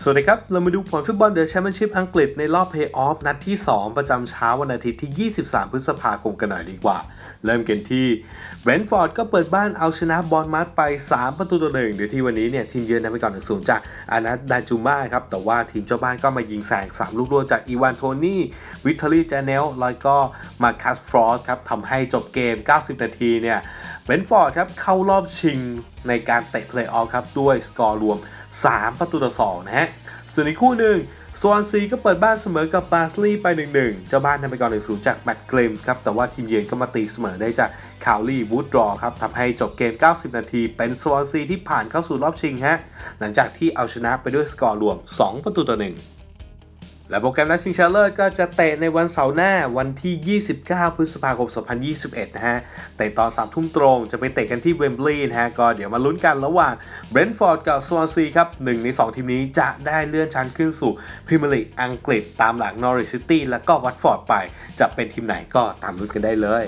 สวัสดีครับ เรามาดูผลฟุตบอลเดอะแชมเปี้ยนชิพอังกฤษในรอบเพย์ออฟนัดที่ 2 ประจำเช้าวันอาทิตย์ที่ 23 พฤษภาคมกันหน่อยดีกว่า เริ่มกันที่เบรนท์ฟอร์ดก็เปิดบ้านเอาชนะบอลมัดไป 3 ประตูต่อหนึ่งโดยที่วันนี้เนี่ยทีมเยือนนำไปก่อนถึงศูนย์จากอานัทดาจูมาครับ แต่ว่าทีมเจ้าบ้านก็มายิงแซง3 ลูกรวดจากอีวานโทนี่ วิทเทอรี่จเนลแล้วก็มาคัสฟรอสครับทำให้จบเกม 90 นาทีเนี่ยเบรนท์ฟอร์ดครับเข้ารอบชิงในการเตะเพลย์ออฟครับด้วยสกอร์รวม 3 ประตูต่อ 2 นะฮะ ส่วนอีกคู่หนึ่งสวอนซีก็เปิดบ้านเสมอกับบาสลีย์ไป 1-1 เจ้าบ้านทำไปก่อน1-0 จากแมตต์เกรมส์ครับ แต่ว่าทีมเยือนก็มาตีเสมอได้จากคาวลี่วูดรอครับทำให้จบเกม 90 นาที เป็นสวอนซีที่ผ่านเข้าสู่รอบชิงฮะ หลังจากที่เอาชนะไปด้วยสกอร์รวม 2 ประตูต่อ 1 และโปรแกรมนัดชิงชนะเลิศก็จะเตะในวันเสาร์หน้าวันที่ 29 พฤษภาคม 2021 นะฮะ เตะตอน3ทุ่มตรงจะไปเตะกันที่เวมบลีย์นะฮะ ก็เดี๋ยวมาลุ้นกันระหว่างเบรนท์ฟอร์ดกับสวอนซีครับหนึ่งใน 2 ทีมนี้จะได้เลื่อนชั้นขึ้นสู่พรีเมียร์ลีกอังกฤษตามหลังนอริชซิตี้และก็วัตฟอร์ดไป จะเป็นทีมไหนก็ตามลุ้นกันได้เลย